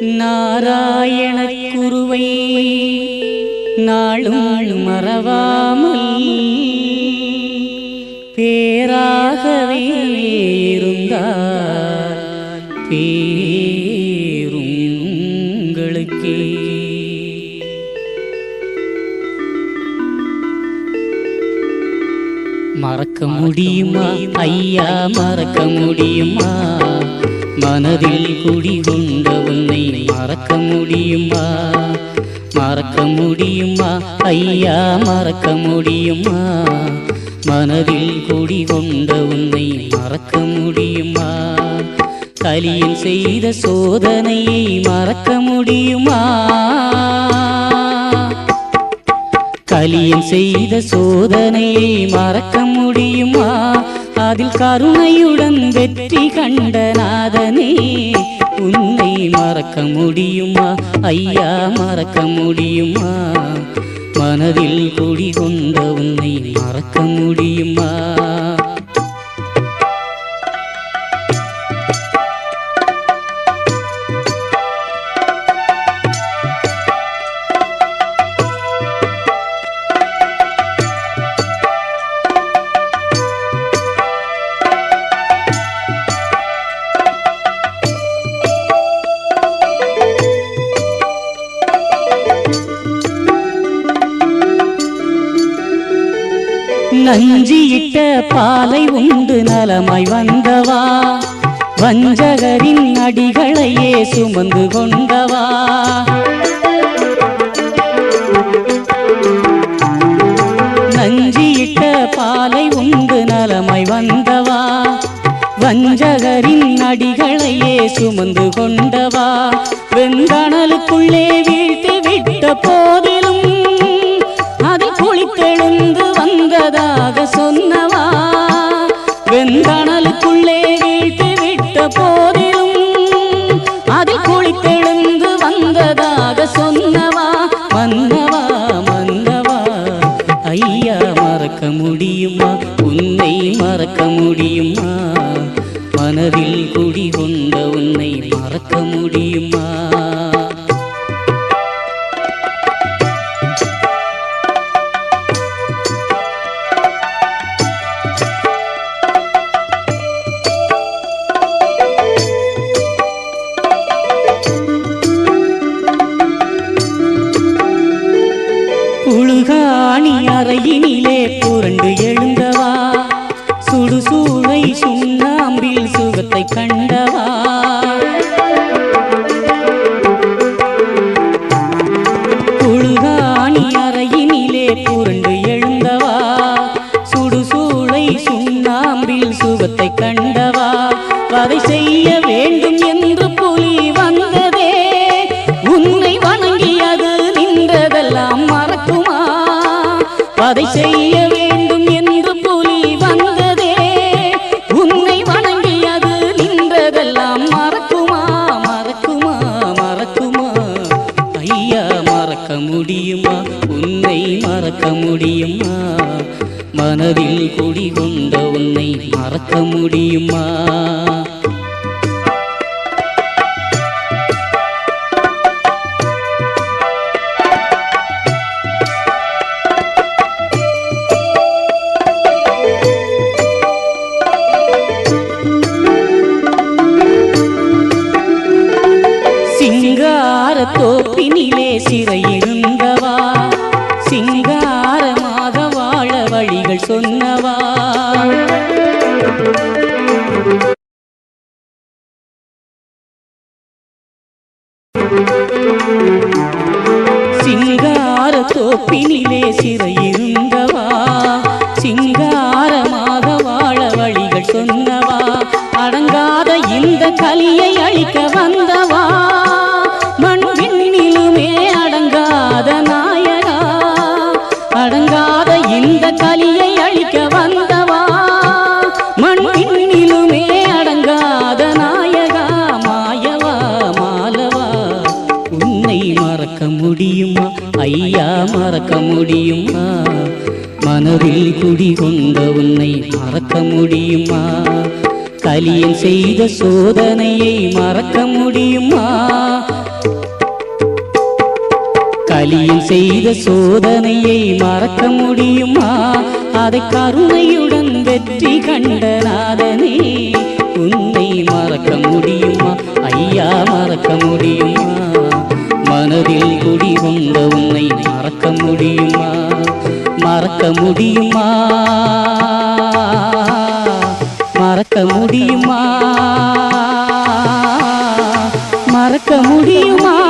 நாராயண குருவை நாளும் மறவாமல் பேராகவே இருந்தார். பேரும் உங்களுக்கே. மறக்க முடியுமா? ஐயா மறக்க முடியுமா? மனதில் குடிகொண்ட மறக்க முடியுமா? மறக்க முடியுமா? ஐயா மறக்க முடியுமா? மனதில் குடி கொண்ட உன்னை மறக்க முடியுமா? கலியில் செய்த சோதனையை மறக்க முடியுமா? கலியில் செய்த சோதனையை மறக்க முடியுமா? அதில் கருணையுடன் வெற்றி கண்ட நாதனே உன் மறக்க முடியுமா? ஐயா மறக்க முடியுமா? மனதில் குடிகொண்ட உன்னை மறக்க முடியுமா? நஞ்சியிட்ட பாலை உண்டு நலமாய் வந்தவா. வஞ்சகரின் அடிகளையே சுமந்து கொண்டவா. நஞ்சியிட்ட பாலை உண்டு நலமாய் வந்தவா. வஞ்சகரின் அடிகளையே சுமந்து கொண்டவா. வெண்கணலுக்குள்ளே வீழ்த்தி விட்ட போதிலும் வந்ததாக சொன்னவா? வெந்தணலுக்குள்ளே வீழ்த்து விட்ட போதிலும் அதை குளித்தெழுந்து வந்ததாக சொன்னவா? மன்னவா மன்னவா ஐயா மறக்க முடியுமா? உன்னை மறக்க முடியுமா? மனதில் குடி கொண்ட உன்னை மறக்க முடியும்? உழுகாணி அதை செய்ய வேண்டும் என்று புலி வந்ததே. உன்னை வணங்கி அது நின்றதெல்லாம் மறக்குமா? மறக்குமா? மறக்குமா? ஐயா மறக்க முடியுமா? உன்னை மறக்க முடியுமா? மனதில் குடிகொண்ட உன்னை மறக்க முடியுமா? சிறையிருந்தவா? சிங்காரமாக வாழ வழிகள் சொன்னவா? சிங்கார தோப்பினிலே அடங்காத இந்த கலியை அழிக்க வந்தவா? மண்ணிலுமே அடங்காத நாயகா மாயவா மாலவா? உன்னை மறக்க முடியுமா? ஐயா மறக்க முடியுமா? மனதில் குடி கொண்ட உன்னை மறக்க முடியுமா? கலியன் செய்த சோதனையை மறக்க முடியுமா? கலியில் செய்த சோதனையை மறக்க முடியுமா? அதை கருணையுடன் வெற்றி கண்ட நாதனே உன்னை மறக்க முடியுமா? ஐயா மறக்க முடியுமா? மனதில் குடி வந்த உன்னை மறக்க முடியுமா? மறக்க முடியுமா? மறக்க முடியுமா? மறக்க முடியுமா?